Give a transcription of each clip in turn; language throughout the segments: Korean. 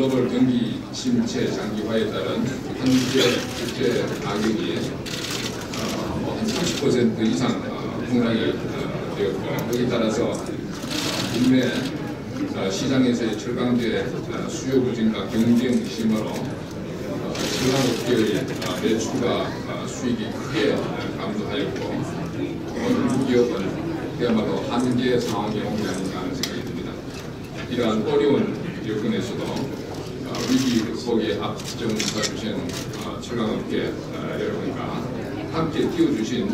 글로벌 경기 침체 장기화에 따른 한국의 국제 가격이 어, 뭐한 30% 이상 어, 폭락이 어, 되었고 여기에 따라서 국내 어, 시장에서의 철강제 어, 수요 부진과 경쟁 심화로 어, 철강업계의 어, 매출과 어, 수익이 크게 어, 감소하였고 일부 기업은 그야말로 한계 상황에 온 게 아닌가 하는 생각이 듭니다. 이러한 어려운 여건에서도 어, 위기 극복에 앞장서 주신 어, 철강 업계 어, 여러분과 함께 뛰어주신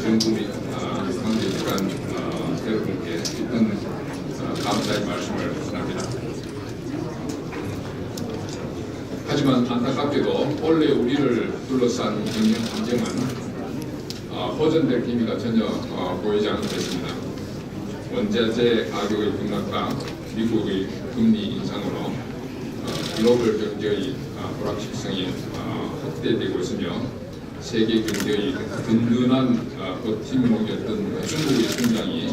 정부 및 어, 관계기관 어, 여러분께 깊은 어, 감사의 말씀을 전합니다. 하지만 안타깝게도 원래 우리를 둘러싼 경영 환경은 어, 호전될 기미가 전혀 어, 보이지 않고 있습니다. 원자재 가격의 급락과 미국의 금리 인상으로 어, 글로벌 경제의 어, 불확실성이 어, 확대되고 있으며 세계 경제의 든든한 어, 버팀목이었던 중국의 성장이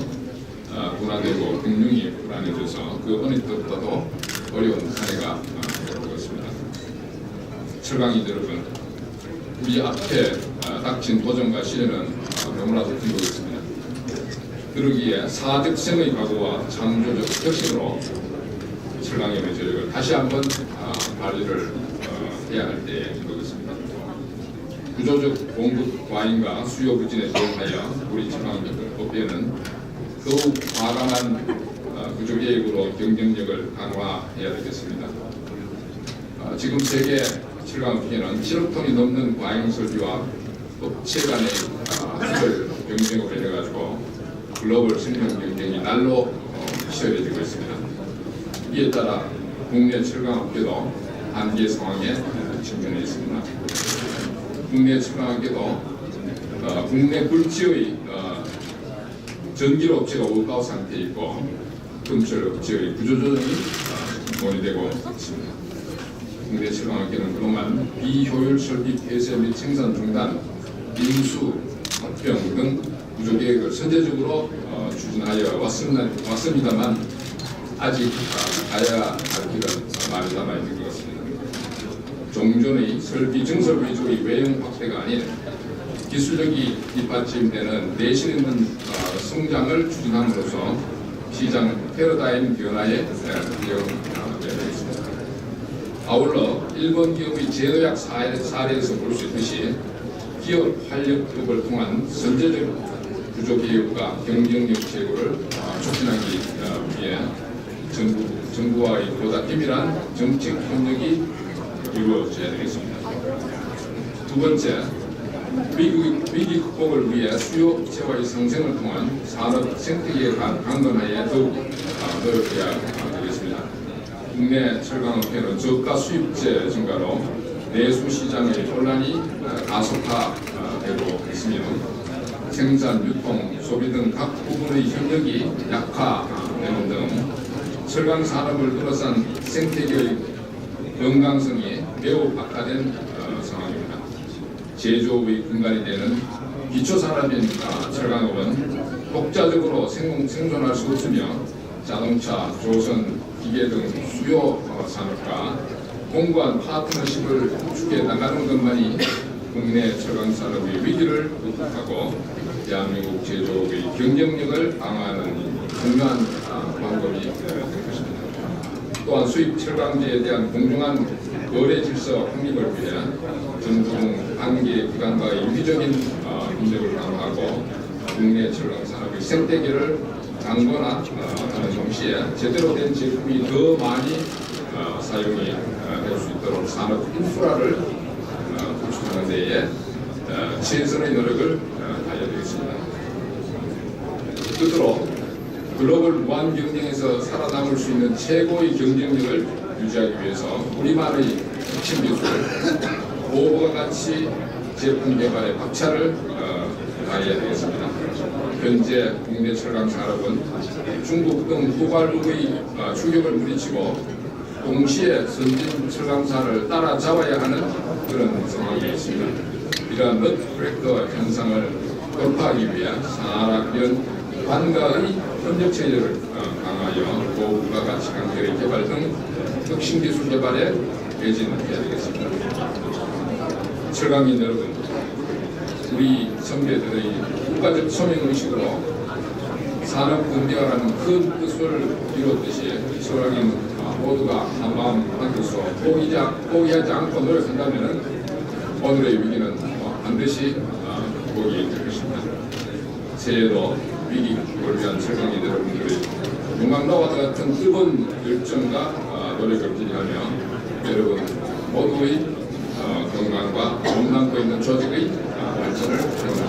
어, 둔화되고 금융이 불안해져서 그 어느 때보다도 어려운 한 해가 어, 되고 있습니다. 철강이 여러분, 우리 앞에 어, 닥친 도전과 시련은 어, 너무나도 힘들겠습니다. 그러기에 사득성의 각오와 창조적 혁신으로 철강의 매조력을 다시 한번 어, 발휘를 어, 해야 할것 같습니다. 구조적 공급 과잉과 수요 부진에 대응하여 우리 철강업계는 더욱 과감한 어, 구조 계획으로 경쟁력을 강화해야 되겠습니다. 어, 지금 세계 철강업계는 7억 톤이 넘는 과잉 설비와 업체 간의 어, 수별 경쟁을 해가지고 글로벌 생명 경쟁이 날로 어, 치열해지고 있습니다. 이에 따라 국내 철강업계도 한계 상황에 어, 직면해 있습니다. 국내 철강업계도 어, 국내 굴지의 어, 전기로 업체가 워크아웃 상태에 있고 금철 업체의 구조조정이 어, 논의되고 있습니다. 국내 철강업계는 그동안 비효율 설비 폐쇄 및 생산 중단, 인수, 합병 등 구조 계획을 선제적으로 어, 추진하여 왔습니다, 왔습니다만 아직 어, 가야 할 길은 많이 남아 있는 것 같습니다. 종전의 설비 증설 위주의 외형 확대가 아닌 기술력이 뒷받침되는 내신 있는 어, 성장을 추진함으로써 시장 패러다임 변화에 대응해야 되겠습니다. 아울러 일본 기업의 제도약 사례- 사례에서 볼 수 있듯이 기업 활력급을 통한 선제적 구조 개혁과 경쟁력 제고를 어, 촉진하기 어, 위해 정부, 정부와의 보다 긴밀한 정책 협력이 이루어져야 되겠습니다. 두 번째, 위기, 위기 극복을 위해 수요 업체와의 상생을 통한 산업 생태계 강- 강건화에 더욱 어, 노력해야 되겠습니다. 국내 철강업계는 저가 수입제 증가로 내수 시장의 혼란이 어, 가속화되고 있으며 생산, 유통, 소비 등 각 부분의 협력이 약화되는 등 철강 산업을 둘러싼 생태계의 건강성이 매우 악화된 어, 상황입니다. 제조업의 근간이 되는 기초 산업인 아, 철강업은 독자적으로 생, 생존할 수 없으며 자동차, 조선, 기계 등 수요 어, 산업과 공고한 파트너십을 축해 나가는 것만이 국내 철강 산업의 위기를 극복하고 대한민국 제조업의 경쟁력을 강화하는 중요한 아, 방법이 될 것입니다. 또한 수입 철강제에 대한 공정한 거래 질서 확립을 정부 등 관계 기관과의 유기적인 어, 협력을 강화하고 국내 철강 산업의 생태계를 강건화하는 동시에 제대로 된 제품이 더 많이 어, 사용이 어, 될수 있도록 산업 인프라를 어, 구축하는 데에 어, 최선의 노력을 어, 다해야 되겠습니다. 끝으로 글로벌 무한 경쟁에서 살아남을 수 있는 최고의 경쟁력을 유지하기 위해서 우리만의 핵심 기술, 고부가 가치 제품 개발에 박차를 어, 가해야 되겠습니다. 현재 국내 철강 산업은 중국 등 후발국의 어, 추격을 물리치고 동시에 선진 철강사를 따라잡아야 하는 그런 상황이 있습니다. 이러한 넛브레이커 현상을 돌파하기 위해 산학연 관가의 협력 체제를 어, 강화해 통하여 고부가 가치 관계의 개발 등 혁신 기술 개발에 매진해야 되겠습니다. 철강인 여러분, 우리 선배들의 국가적 소명 의식으로 산업 군대화라는 큰 뜻을 이뤘듯이 철강인 모두가 한마음 한뜻으로 포기하지 않고 노력한다면 오늘의 위기는 어, 반드시 어, 극복이 될 것입니다. 새해도 위기 극복을 위한 철강인 여러분들의 용광로와 같은 뜨거운 열정과 어, 노력을 기대하며 여러분 모두의 어, 건강과 몸 남고 있는 조직의 어, 발전을.